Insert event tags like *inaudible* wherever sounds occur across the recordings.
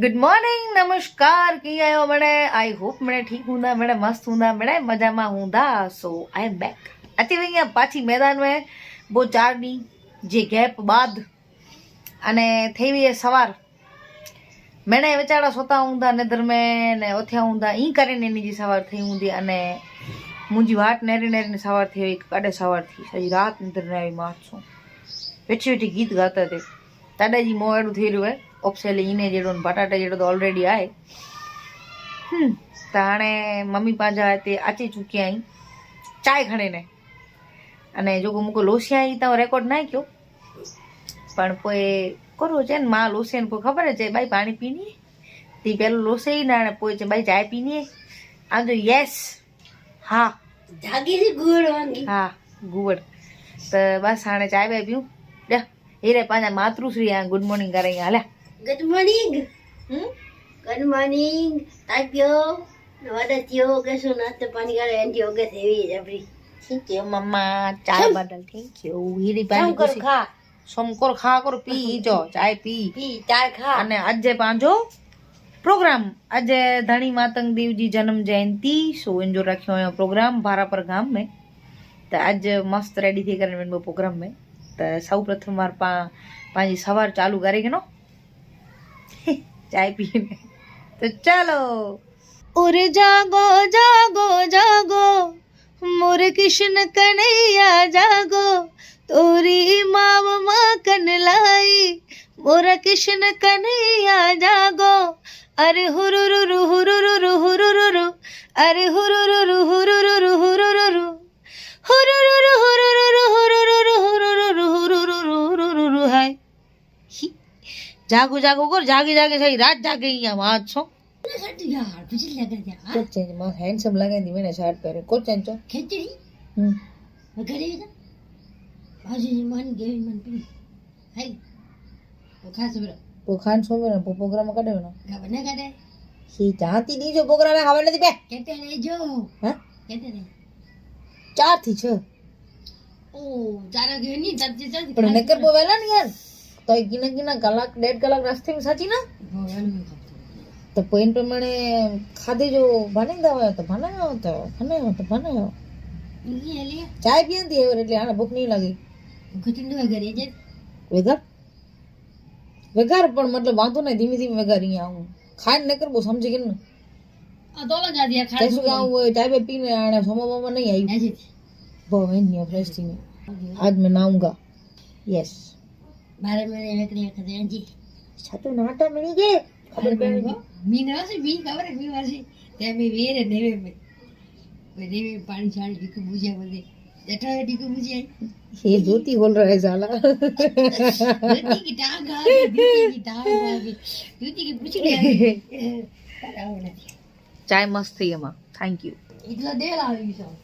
Good morning નમસ્કાર, કી આયો મને આઈ હોપ મને ઠીક હુંદા મને મસ્ત હુંદા મને મજામાં હુંદા સો આઈ એમ બેક અત્યારે અહીંયા પાછી મેદાન મેં બહુ ચારની જે ગેપ બાદ અને થઈ ગઈ સવાર. મેણે વેચાડા સોતા ઊંધા ને ધર્મે ને ઓથ્યા ઊંધા ઈ કરીને એની જે સવાર થઈ ઊંધી અને મુંજી વાટ નેરી નેરીને સવાર થઈ કાડે સવાર થઈ. હજી રાત નીંદર ને આવી માર છું વેઠી વેઠી ગીત ગાતા તે. દાદાજી મોડું થઈ રહ્યું હોય ಒಪ್ಸೆಯಲ್ಲಿ ಏನೇಜೆಡು ಒಂದು ಬಟಾಟೆ ಜೆಡೋದು ಆಲ್ರೆಡಿ ಆಯ್ ಹ್ಞೂ त हाणे मम्मी पंहिंजा हिते अची चुकी आहीं चांहि खणी ने अने जेको मूंखे लोसी आई त रेकॉर्ड न कयो પણ પોએ કરવું છે ને માં લોસે ને કોઈ ખબર છે ભાઈ પાણી પીની તે પેલું લોસે ના ને પોએ છે ભાઈ ચાય પીની આમ તો યસ હા. જાગી ગુડ હા ગુડ તો બસ હાણે ચાય બાય પીવું. લે એ રે પાંચા માતૃશ્રી આ ગુડ મોર્નિંગ કરે હાલ્યા. ગુડ મોર્નિંગ ગુડ મોર્નિંગ તાક્યો વડા થયો કે શું નાસ્તો પાણી કરે એન્ટી ઓગે એવી જ આપણી થેન્ક યુ મમ્મા ચા બદલ થેન્ક યુ હીરી પાણી કુસી ખા સોમકોર ખા કર પી જો ચાય પી પી ચાય ખા અને આજે પાંજો પ્રોગ્રામ. આજે ધણી માતંગ દેવજી જન્મ જયંતિ સો એન્જો રાખ્યો હોય પ્રોગ્રામ ભારાપર ગામ મેં. તો આજ મસ્ત રેડી થઈ કરીને મેં પ્રોગ્રામ મેં. તો સૌ પ્રથમ મારે પા પાંજી સવાર ચાલુ કરી ગયો ચાય પીને તો ચાલો ઓરે જાગો જાગો જાગો મોર કૃષ્ણ કનૈયા જાગો તોરી માવમાં કન લાઈ મોર કૃષ્ણ કનૈયા જાગો અરે હુરુરુ હુરુરુ હુરુરુ અરે હુરુરુ હુરુરુ હુરુરુ હુરુરુ હુરુરુ હુરુરુ હુરુરુ હુરુરુ હાય જાગું જાગું કર જાગી જાગી થઈ રાત જાગી ગયા માં છો. કોટ ચેન્જમાં હેન્ડસમ લાગે ની મને શર્ટ પહેરે કોટ ચેન્જ છો ખેચડી? હમ. ઘરે બાજુની મન ગેવી મન પી હાઈ. પોખા સુમર પોખાન સુમર પો પ્રોગ્રામ કાઢ્યો ને ગબને કાઢે? સી જાતી દીજો પ્રોગ્રામ ખાવા નથી બે. કેતે લેજો ચારથી છ તો એ ગીના ગીના કલાક ડેઢ કલાક રસ્તેમાં સાચી ના? તો પોઈન્ટ પ્રમાણે ખાધી જો ભાની દાવા તો ભણાયો તો ભણાયો તો ભણાયો ચાય પીયા હતી એવર એટલે આને ભૂખ નહીં લાગી. વેગાર વેગાર પણ મતલબ વાંધો નહીં ધીમે ધીમે વેગાર અહીંયા આવું. ખાઈ ને કરવું સમજી કે ને? શું કામ હોય ચાય પીને આને સોમા મામા નહીં આવી બહુ એની ફ્રેશ થઈને આજ મેં નાઉંગા યસ બારે મેરે વેકડી વખત એંજી છતું નાતા મળી ગઈ ખબર પડી મી ના છે મી ખબર મી વાસી તે મી વેરે દેવે મે દેવે પાણી છાણી દીકુ બુજે બોલે જેઠા દીકુ બુજે ये धोती बोल रहा है साला धोती की टांग आ गई धोती की टांग आ गई धोती की पूछड़ी आ गई चाय मस्त थी अमा थैंक यू इतना देर आ गई सब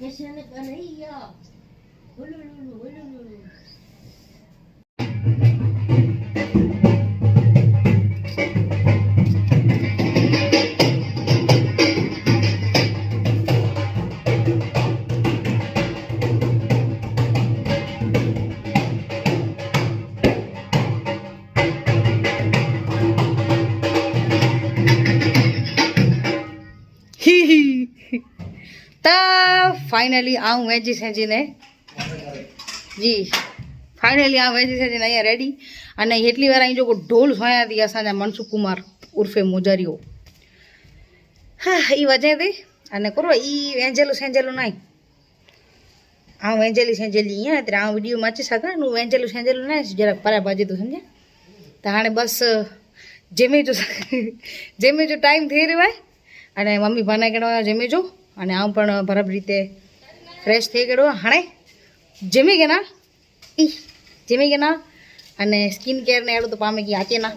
कैसे ने कन्हैया बोलो बोलो बोलो फाइनली आऊँ मैं जिसे जिन्हें। जी फाइनली आऊँ मैं जिसे जिन्हें। रेडी અને એટલી વાર અહીં જો ઢોલ સોયા હતી અસાંજા મનસુખ કુમાર ઉર્ફે મોજારીઓ. હા એ વજેથી અને કરો એ વેંજેલું સેંજેલું નહીં. આ વેંજેલી સેંજેલી અહીંયા ત્યારે આ વીડિયો માચી શકા હું વેંજેલું સેંજેલું નહીં, જરાક પરા ભાજી તું સમજ્યા. તો હાણે બસ જેમે જો *laughs* જેમે જો ટાઈમ થઈ રહ્યો હોય, અને મમ્મી ભાના કેળવા જેમે જો, અને આમ પણ બરાબર રીતે ફ્રેશ થઈ ગયો. હાણે જમી ગયા ના, ઈ જમી ગયા ના અને સ્કિન કેરને એવું તો પામે કે આચેના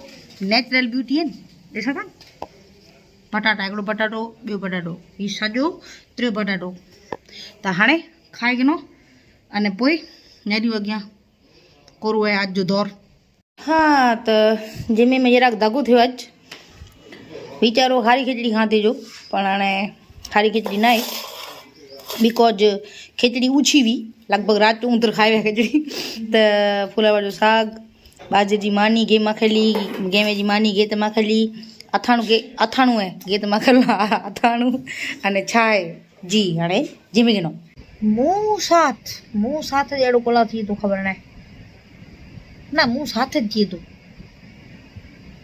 નેચરલ બ્યુટી હે ને એ સગા બટાટા, એકડો બટાટો, બે બટાટો એ સાજો ત્રીજો બટાટો. તો હાણે ખાઈ ગયો અને પોઈ નેરી વગ્યા. કોરું હોય આજ જો દોર. હા, તો જેમે મેં જરાક દાગો થયો આજ. વિચારો ખારી ખીચડી ખાતી જો પણ આણે ખારી ખીચડી નાય બિકોઝ ખીચડી ઉછીવી. લગભગ રાત ઊંધર ખાવે ખીચડી. તો ફુલાવાળું શાક બાજરી માની ગે માખેલી ગેમે જી માની ગેત માખેલી, અથાણું ગે અથાણું હે, ગેત માખેલા, *laughs* અથાણું અને છાય, જી, હાણે જીમીગનો મું સાથ મું સાથ જ એડો કોલા થી તો ખબર ના ના, મું સાથે જ જીતો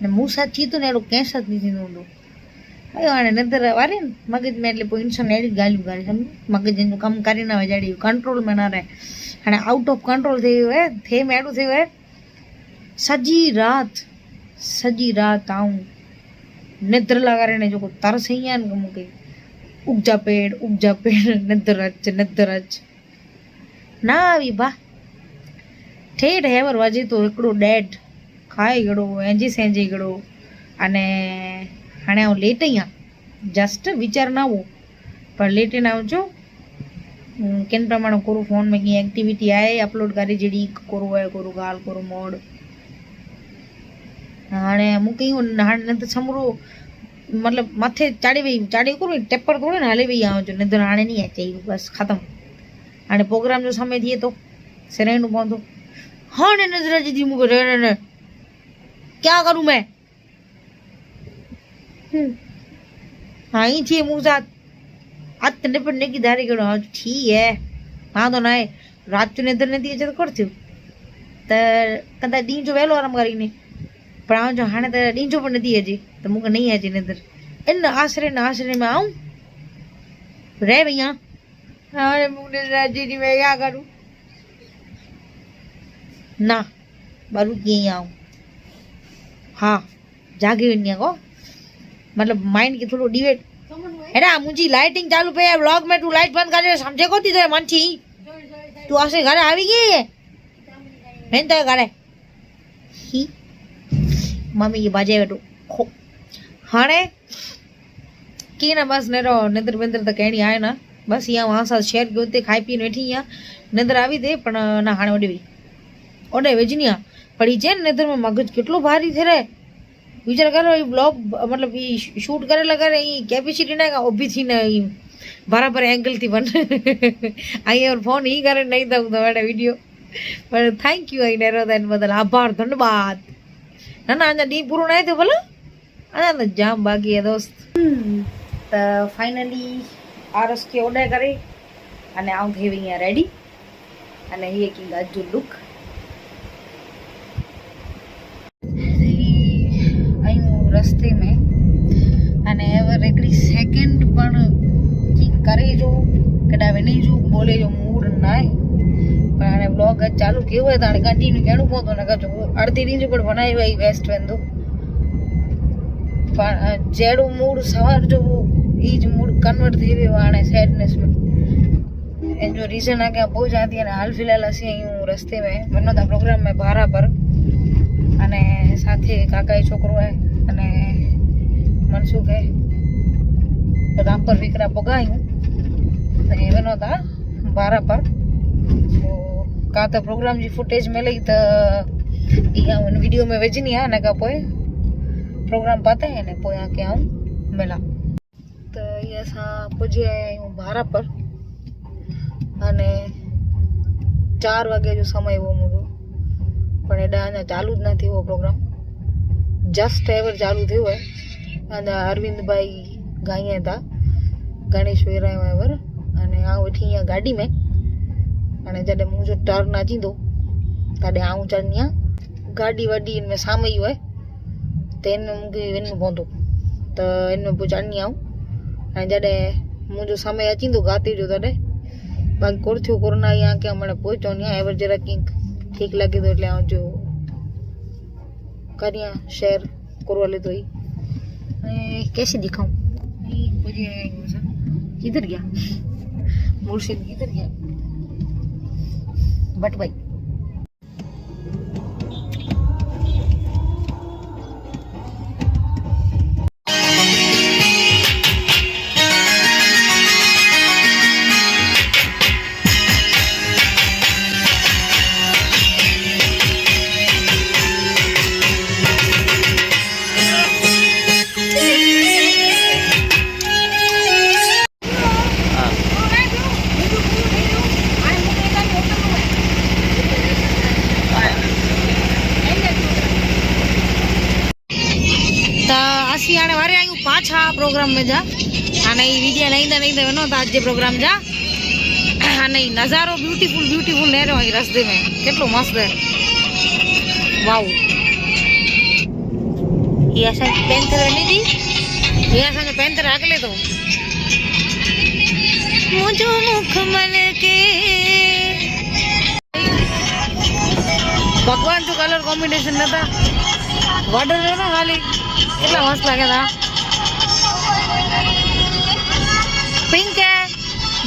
ને મું સાથ જીતો ને એડો કેસ જ નથી નોંધો આવ્યો અને નંતર વારે ને, મગજમાં એટલે કોઈ ઇન્સાન એડી ગાલ્યું ગાલી, સમજ? મગજ એનું કામ કરી ના હોય જાડ્યું કંટ્રોલમાં ના રહે. અને આઉટ ઓફ કંટ્રોલ થયું હે થેમ એડું થયું, હે. સજી રાત સજી રાત આવું નેત્ર લગાડીને જો કોઈ તરસ થઈ ગયા ને અમુક ઉપજા પેડ ઉપજા પેડ નેદર જ નેદર જ ના આવી બા ઠેઠ હેવર વાજે તો એકડો ડેડ ખાઈ ગયો એંજી સેંજી ગયો અને હાણે હું લેટ અહીંયા જસ્ટ વિચાર ના આવું પણ લેટ ના આવજો કેન પ્રમાણે કરું ફોનમાં કંઈ એક્ટિવિટી આવે અપલોડ કરી જેડી કરું હોય કરું ગાલ કરું મોડ અને મૂકી હાણે તો સમરું મતલબ માથે ચાડી વહી ચાડી કરું ટેપર કરું ને, હાલે વહી આવું છું નહીં તો હાણે નહીં આચી બસ ખતમ. અને પ્રોગ્રામ જો સામે થઈએ તો શેરાયનું પહોંચું હા ને નજરા જીધી મૂકે, રે ને ક્યાં કરું મેં? હા અહીં છીએ મું સાથ આજ તને પણ નહીં ધારી ગયો હા ઠી હે. વાંધો ના રાત ચુને ધર નથી તો કર થયું. તો કદાચ ડી જો વહેલો આરામ કરીને. पर आउं जो हाँ त ॾींजो बि नथी अचे त मूंखे नई अचे निंड इन आश्रय न आश्रय में आऊँ रह भैया हाणे मूंखे राज़ी जी मैं क्या करूँ? ना बारू कीअं ई हाँ जागे जाॻी वेंदी आहियाँ को मतलब माइंड खे थोड़ो डिवेट हेॾा मुझे लाइटिंग चालू पे ब्लॉग में तू लाइट बंद कर सम्झे कोन थी तुंहिंजे मन थी तू असांजे घर आ गई मेन त घर। ही। ಮಮ್ಮಿಗೆ ಬಾಜೆ ಇಡು ಹಾಣೆ ಕೀನ ಬಸ್ નેરો નિંદર બિંદર તો કેણી આય ના. બસ અહીંયા વાંસા શેર ગોતે ખાઈ પીને બેઠી અહીંયા નિંદર આવી દે પણ ના હાણે ઓડવી. ઓડે વેજનિયા પડી છે ને નિંદરમાં મગજ કેટલું ભારી થરે વિચાર કરો એ બ્લોગ, મતલબ એ શૂટ કરેલા કરે એ કેપેસિટી ના ઊભી થઈને એ બરાબર એંગલથી બને. અહીંયા ફોન એ કરે, નહીં થવું તો વીડિયો પણ થેન્ક યુ અહીં નેરો બદલ. આભાર, ધન્યવાદ. ના ના ડી પૂરું નાય તો ભલે. આના તો જામ બાકી હે દોસ્ત. તો ફાઇનલી આરસ કે ઓર્ડર કરી અને આવું થઈ અહીંયા રેડી અને હી એક ગાજુ લુક ચાલુ કેવું હોય તાણે? કન્ટિન્યુ કેણું પોતો ને કચું અડધી રીંજ પણ ભણાવી હોય વેસ્ટ વેન્દો પણ જેડું મૂડ સવાર જોવું એ જ મૂડ કન્વર્ટ થઈ ગયું આણે સેડનેસમાં એન જો રીઝન આ કે બહુ જ હતી અને હાલ ફિલહાલ હશે અહીં હું રસ્તે મેં બનોતા પ્રોગ્રામ મેં ભારા પર. અને સાથે કાકાએ છોકરો હે અને મનસુખે રામ પર વિકરા પગાયું. ને બનોતા ભારા પર. का तो प्रोग्राम जी फुटेज मिली तो वीडियो में विझनी आहे हिन खां पोइ प्रोग्राम पाते हैं ने पोइ आके आऊं मिला त इहा असां पुॼी आया आहियूं भारा पर अने चारि वॻे जो समय हुओ मुंहिंजो પણ એડા અञा ચાલુ જ નથી એવો પ્રોગ્રામ જસ્ટ એવર ચાલુ થયો હોય અને અરવિંદભાઈ ગાઈએ હતા ગણેશ વેરાયો એવર અને આ વઠી અહીંયા ગાડીમાં आहियां गाॾी में हाणे जॾहिं मुंहिंजो टर्न अचींदो तॾहिं आउं चढ़ंदी आहियां गाॾी वाॾी हिन में साम्हूं ई आहे त हिन में मूंखे वञिणो पवंदो त हिन में पोइ चढ़ंदी आहियां ऐं जॾहिं मुंहिंजो समय अचींदो गाते जो तॾहिं बाक़ी कोर थियो कोरोना या की हमारे पोइ चवंदी आहियां एवर जरा की ठीकु लॻे थो એટલે આવું જો करियां शेयर करो हले तो ही ऐं कैसे दिखाऊं ये मुझे किधर गया मुर्शिद but wait. विडिया नहीं नहीं तो वञो था अॼु प्रोग्राम जा हाणे ई नज़ारो ब्यूटीफुल ब्यूटीफुल लहरो आई रस्ते में કેટલો મસ્ત હે વાવ ये असांजी पेंथर वञे थी ये असांजो पेंथर अॻिले थो मुंहिंजो मुख मन के ભગવાન જો કલર કોમ્બિનેશન નતા બોર્ડર રહ્યો ને ખાલી એટલા મસ્ત લાગે તા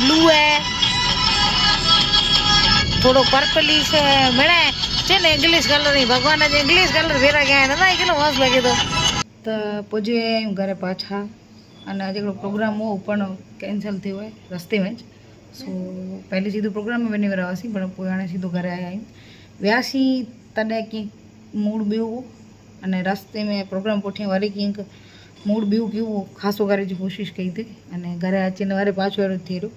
બ્લુ હે થોડો પર્પલી છે મને છે ને ઇંગ્લિશ કલરની. ભગવાન જ ઇંગ્લિશ કલર ફેરા ગયા. ને ના કેટલો મસ્ત લાગે તો. તો પૂજે એમ ઘરે પાછા અને આજે પ્રોગ્રામ હોવ પણ કેન્સલ થયો હોય રસ્તેમાં જ. સો પહેલી સીધું પ્રોગ્રામ બની વરાવાસી પણ પોયાણે સીધું ઘરે આવ્યા વ્યાસી તને કંઈક મૂડ બીવું? અને રસ્તે મેં પ્રોગ્રામ પોઠે વળી કંઈક મૂડ બીવું કેવું? ખાસો કરી કોશિશ કરી હતી. અને ઘરે આચીને વારે પાછું થયેલું.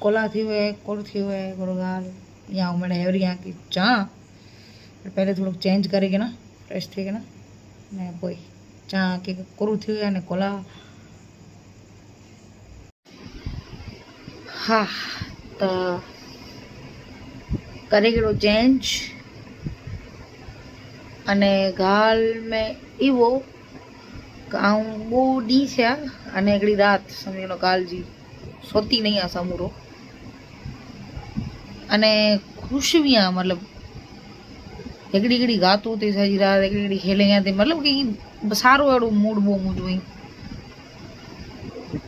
कोला थी वियो आहे कोड़ थी वियो आहे हिकिड़ो ॻाल्हि या मैंने एवरी यहाँ की चाह पर पहले थोड़ो चेंज करे के ना फ्रेश थी के ना ने पोइ चाह की कोरू थी वियो आहे अने कोला હા તો करे कहिड़ो चेंज अने ॻाल्हि में इहो કે આઉं બહુ ॾींहं थिया अने हिकिड़ी राति सम्झी वञो સોતી નહીં આ સમૂરો અને ખુશવિયા મતલબ એકડી એકડી ગાતું તે સજીરા એકડી એકડી ખેલે તે મતલબ કે સારું એડું મૂડ બહુ મુજવું અહીં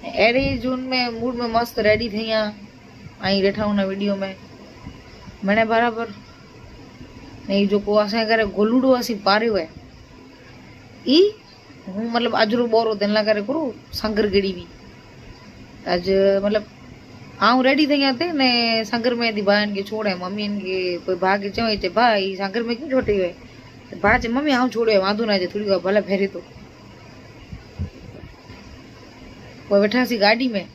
अहिड़े जून में मूड में मस्तु रेडी थी आहियां ऐं ॾिठा हुन वीडियो में मिणे बराबरि ऐं जेको असांजे करे गोलूडो असीं पारियो आहे ई हू मतिलबु अजरो ॿोरो दिलि करे करो संगर गिड़ी बि મતલબ આઉं રેડી થઈ ગયા તે ને સંગર में थी भाइन खे छोड़े मम्मी खे कोई भाउ खे चवई चए भाई संगर में क्यों छोटी हुए भाउ चए मम्मी आउं छोड़ियो वांधो न अचे थोरी વાર ભલે ફેરી તો पोइ वेठासीं गाॾी में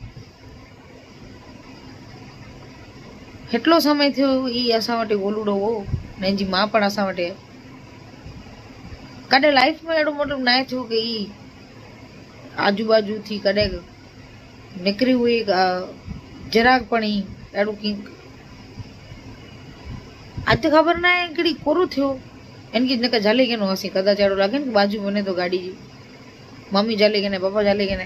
हेतिरो समय थियो ई असां वटि गोलूड़ो हो ने जी माउ पण असां वटि आहे कॾहिं लाइफ में अहिड़ो मतिलबु न आहे थियो की નીકળ્યું હોય જરાક પણ એ એડું કંઈક આજ તો ખબર ના કડી કોરું થયો. એને કીધું કે જાલી ગેનું હશે, કદાચ એડું લાગે ને બાજુ મને તો ગાડી મમ્મી જાલી ગઈને પપ્પા જાલી ગઈને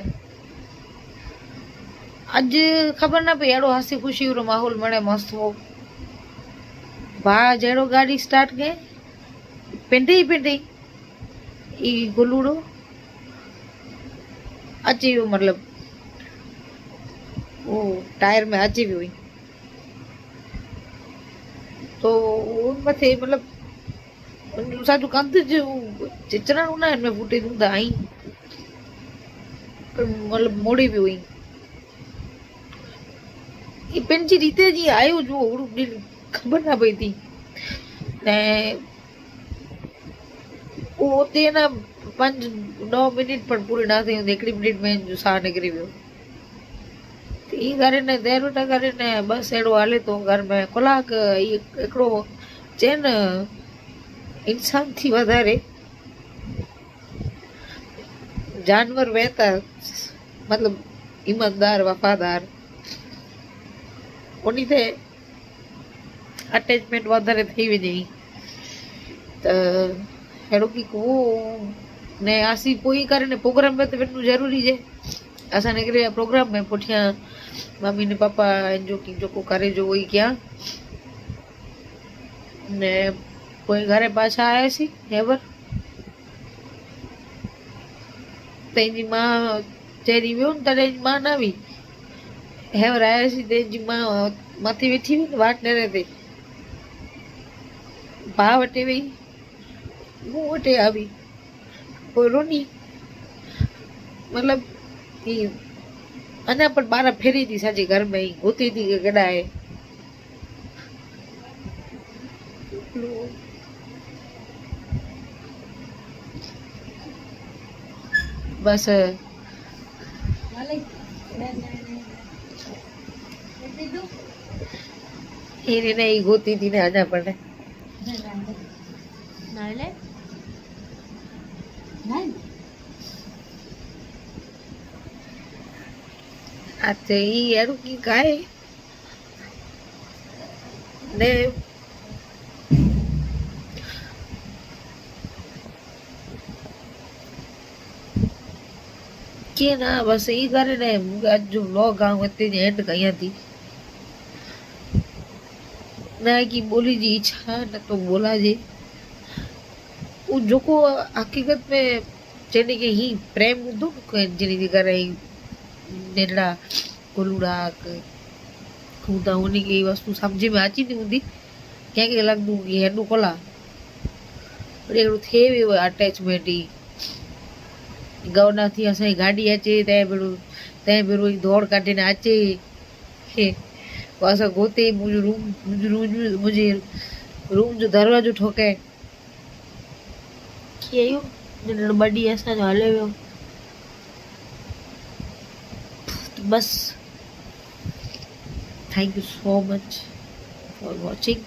આજ ખબર ના પડી એડો હસી ખુશીનો માહોલ મળે મસ્ત હો ભા જેડો ગાડી સ્ટાર્ટ કે? પેંટી પેંટી એ ગોલુડો. અચી મતલબ वो टायर में अजीब हुई तो उनमें थे मतलब साधु कांत जो चिचरण ना इनमें फूटे दूं आई पर मतलब मोड़ी भी हुई એ પેન્જી રીતે જ એ આવ્યું જુઓ ઓળું ખબર ના પડી હતી ને પોતે એના પાંચ, નવ મિનિટ પણ પૂરી ના થઈ એકડી મિનિટ મેં સાહ નીકળી ગયો. એ કરીને દેરુટા કરીને બસ એડો હાલે તો ઘર મેં. કલાક એકડો ચેન ઇન્સાનથી વધારે જાનવર વહેતા, મતલબ ઈમાનદાર, વફાદાર. કોની તે અટેચમેન્ટ વધારે થઈ નહીં. તો હેડો કંઈક ને આસી પોઈ કરીને પ્રોગ્રામ મેં તો એટલું જરૂરી છે. આશા નીકળી પ્રોગ્રામ મેં પૂઠ્યા મમ્મી ને પપ્પા જોકી જોકો ઘરે જો હોય ગયા ને કોઈ ઘરે પાછા આવ્યા છે? હેબર તેની માં જેની વ્યો ને ત્યારે એની માં આવી હેવર આવ્યા છે તેની માં માથી બેઠી ને વાટ ને રહેતી. ભાવ ટેવી હું વટે આવી કોઈ રોની. મતલબ એ અને પણ બારા ફેરી હતી સાજી ઘરમાં ગોતી હતી કે ગડાએ બસ એને ગોતી હતી ને આના પણ. આજે એ એરુકી ગાય? ને કે ના, બસ એ કરે ને આજ જો બ્લોગ આવું અત્યારે એન્ડ અહીંયાથી ના કે બોલી જી ઈચ્છા ન તો બોલા જે હું જોકો હકીકત મેં જેને કે હી પ્રેમ દો જેની દીકરા નેડા ગોલુડા કે ખૂંદા ઉની કે એ વસ્તુ સમજી મેં આચી નહીં ઊંધી ક્યાંક એ લાગતું એ એનું કલા. પણ એનું થેવી હોય અટેચમેન્ટ એ ગવનાથી અસાઈ ગાડી આચે ત્યાં પેલું ત્યાં પેલું દોડ કાઢીને આચે પાછા ગોતે, મુજું રૂમ મુજું રૂમ, મુજે રૂમ જો દરવાજો ઠોકે. કે બડી એસા હલે બસ thank you so much for watching